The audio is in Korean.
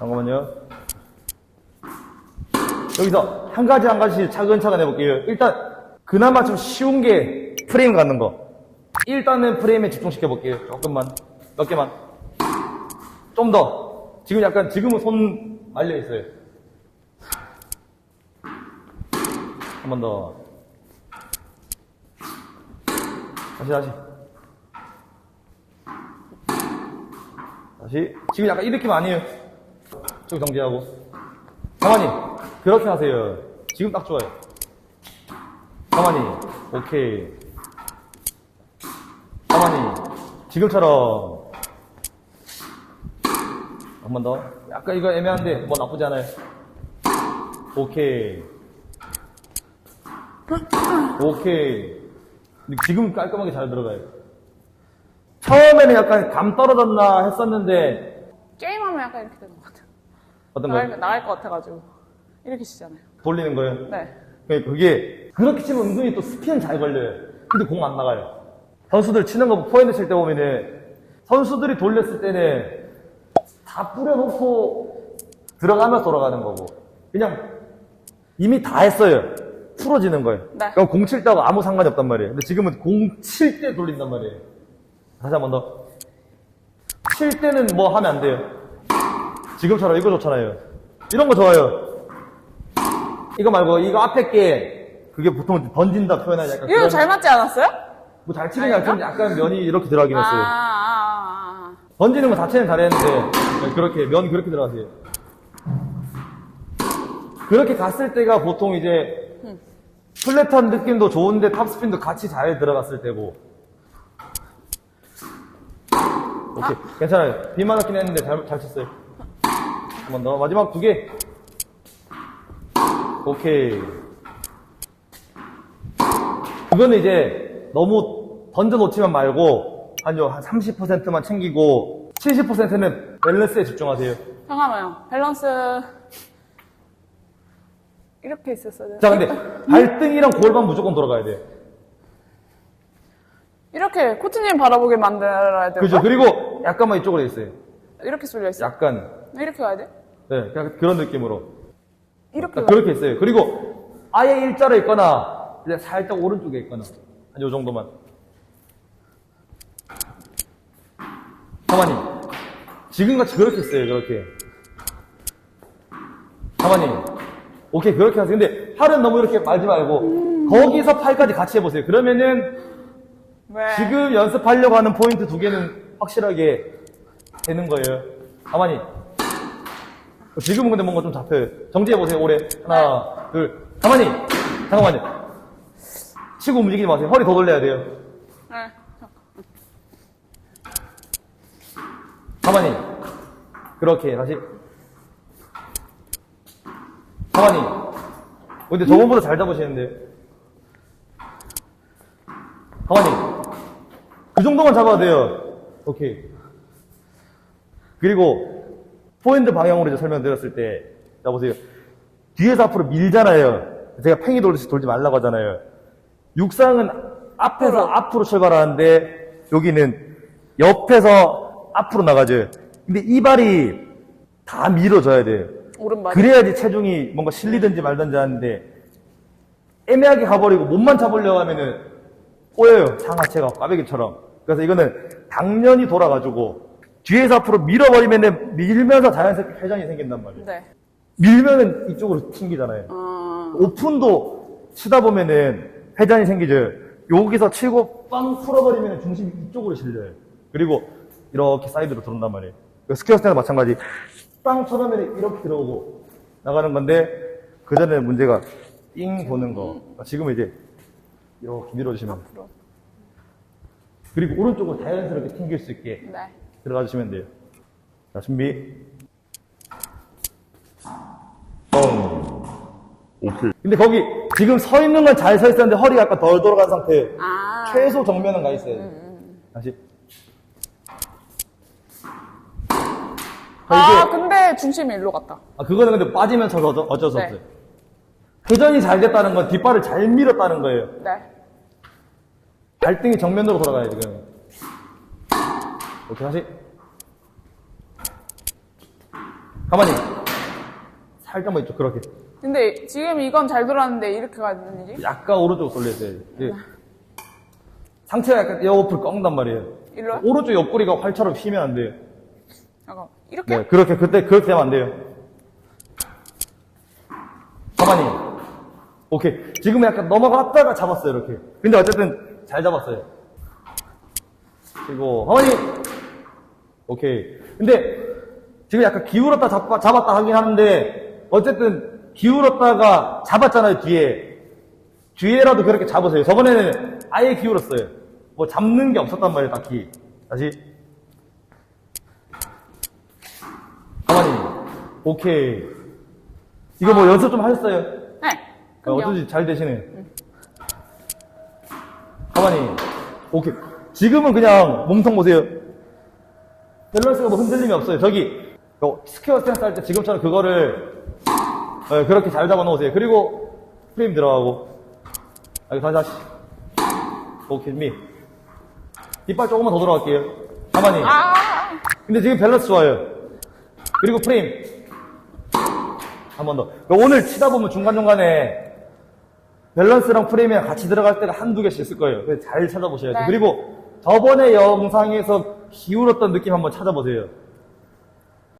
잠깐만요. 여기서 한 가지 한 가지 차근차근 해볼게요. 일단 그나마 좀 쉬운 게 프레임 갖는 거. 일단은 프레임에 집중시켜 볼게요. 조금만 몇 개만. 좀 더. 지금 약간 지금은 손 말려 있어요. 한 번 더. 다시 다시. 다시. 지금 약간 이 느낌 아니에요? 저기 정지하고. 가만히. 그렇게 하세요. 지금 딱 좋아요. 가만히. 오케이. 가만히. 지금처럼. 한 번 더. 약간 이거 애매한데, 뭐 나쁘지 않아요. 오케이. 오케이. 지금 깔끔하게 잘 들어가요. 처음에는 약간 감 떨어졌나 했었는데, 게임하면 약간 이렇게 되는 것 같아요. 어떤 나갈, 거 나갈 것 같아가지고. 이렇게 치잖아요. 돌리는 거예요. 네. 그러니까 그게 그렇게 치면 은근히 또 스피는 잘 걸려요. 근데 공 안 나가요. 선수들 치는 거 포인트 칠때 보면은 선수들이 돌렸을 때는 다 뿌려놓고 들어가면서 돌아가는 거고 그냥 이미 다 했어요. 풀어지는 거예요. 네. 그럼 공 칠 때하고 아무 상관이 없단 말이에요. 근데 지금은 공 칠 때 돌린단 말이에요. 다시 한 번 더. 칠 때는 뭐 하면 안 돼요. 지금처럼 이거 좋잖아요. 이런 거 좋아요. 이거 말고 이거 앞에 게 그게 보통 던진다 표현하지 약간 이거 잘 맞지 않았어요? 뭐 잘 치긴 잘 치는데 약간 면이 이렇게 들어가긴 아, 했어요. 아, 아, 아. 던지는 거 자체는 잘했는데 네, 그렇게 면 그렇게 들어가세요. 그렇게 갔을 때가 보통 이제 플랫한 느낌도 좋은데 탑스핀도 같이 잘 들어갔을 때고. 오케이 괜찮아요. 비 맞았긴 했는데 잘, 잘 쳤어요. 한 번 더 마지막 두 개. 오케이. 그거는 이제 너무 던져 놓지만 말고 한요 한 30%만 챙기고 70%는 밸런스에 집중하세요. 잠깐만요. 밸런스. 이렇게 있었어야 돼요. 자, 근데 발등이랑 골반 무조건 돌아가야 돼요. 이렇게 코치님 바라보게 만들어야 돼요. 그죠? 그리고 약간만 이쪽으로 돼 있어요. 이렇게 쏠려 있어요. 약간 이렇게 가야 돼? 네, 그냥 그런 느낌으로 이렇게 딱 가야 그렇게 있어요. 그리고 아예 일자로 있거나 이제 살짝 오른쪽에 있거나 한 요 정도만. 가만히 지금같이 그렇게 있어요. 그렇게 가만히 오케이 그렇게 하세요. 근데 팔은 너무 이렇게 말지 말고 거기서 팔까지 같이 해보세요. 그러면은 왜? 지금 연습하려고 하는 포인트 두 개는 확실하게 되는 거예요. 가만히. 지금은 근데 뭔가 좀 잡혀요. 정지해보세요, 오래. 하나, 둘. 가만히! 잠깐만요. 치고 움직이지 마세요. 허리 더 돌려야 돼요. 네. 가만히. 그렇게, 다시. 가만히. 근데 저번보다 잘 잡으시는데. 가만히. 그 정도만 잡아도 돼요. 오케이. 그리고, 포핸드 방향으로 이제 설명드렸을 때, 자, 보세요. 뒤에서 앞으로 밀잖아요. 제가 팽이 돌듯이 돌지 말라고 하잖아요. 육상은 앞에서 앞으로 출발하는데, 여기는 옆에서 앞으로 나가죠. 근데 이 발이 다 밀어줘야 돼요. 오른발. 그래야지 체중이 뭔가 실리든지 말든지 하는데 애매하게 가버리고 몸만 잡으려고 하면은 꼬여요 상하체가 꽈배기처럼 그래서 이거는 당연히 돌아가지고 뒤에서 앞으로 밀어버리면은 밀면서 자연스럽게 회전이 생긴단 말이에요. 네. 밀면은 이쪽으로 튕기잖아요. 어, 오픈도 치다 보면은 회전이 생기죠. 여기서 치고 빵 풀어버리면 중심이 이쪽으로 실려요. 그리고 이렇게 사이드로 들어온단 말이에요. 스퀘어스 때도 마찬가지. 빵 쳐놓으면 이렇게 들어오고 나가는 건데 그 전에 문제가 띵 도는 거. 지금은 이제 이렇게 밀어주시면. 그리고 오른쪽으로 자연스럽게 튕길 수 있게 네. 들어가 주시면 돼요 자 준비 뻥 오케이. 근데 거기 지금 서 있는 건 잘 서 있었는데 허리가 약간 덜 돌아간 상태예요 아. 최소 정면은 가 있어요 다시 아, 아, 이게 근데 중심이 일로 갔다. 아, 그거는 근데 빠지면서 어쩔, 어쩔 수 네. 없어요. 회전이 잘 됐다는 건 뒷발을 잘 밀었다는 거예요. 네. 발등이 정면으로 돌아가요, 지금. 오케이, 다시. 가만히. 살짝만 이쪽, 그렇게. 근데 지금 이건 잘 돌았는데 이렇게 가는지? 약간 오른쪽으로 돌려야 돼. 상체가 약간 옆을 꺾는단 말이에요. 일로요? 오른쪽 옆구리가 활처럼 휘면 안 돼요. 잠깐 이렇게? 네, 그렇게, 그때, 그렇게 되면 안 돼요. 가만히. 오케이. 지금 약간 넘어갔다가 잡았어요, 이렇게. 근데 어쨌든 잘 잡았어요. 그리고, 가만히. 오케이. 근데 지금 약간 기울었다 잡, 잡았다 하긴 하는데, 어쨌든 기울었다가 잡았잖아요, 뒤에. 뒤에라도 그렇게 잡으세요. 저번에는 아예 기울었어요. 뭐 잡는 게 없었단 말이에요, 딱히. 다시. 가만히. 오케이. 이거 뭐 연습 좀 하셨어요? 네. 어. 어쩐지 잘 되시네. 가만히. 오케이. 지금은 그냥 몸통 보세요. 밸런스가 뭐 흔들림이 없어요. 저기, 어, 스퀘어 스탠스 할 때 지금처럼 그거를, 어, 그렇게 잘 잡아 놓으세요. 그리고 프레임 들어가고. 여기 다시, 다시. 오케이, 미. 이빨 조금만 더 들어갈게요. 가만히. 아, 근데 지금 밸런스 좋아요. 그리고 프레임. 한 번 더. 그러니까 오늘 치다 보면 중간 중간에 밸런스랑 프레임이랑 같이 들어갈 때가 한두 개씩 있을 거예요. 잘 찾아보셔야 돼요. 네. 그리고 저번에 영상에서 기울었던 느낌 한번 찾아보세요.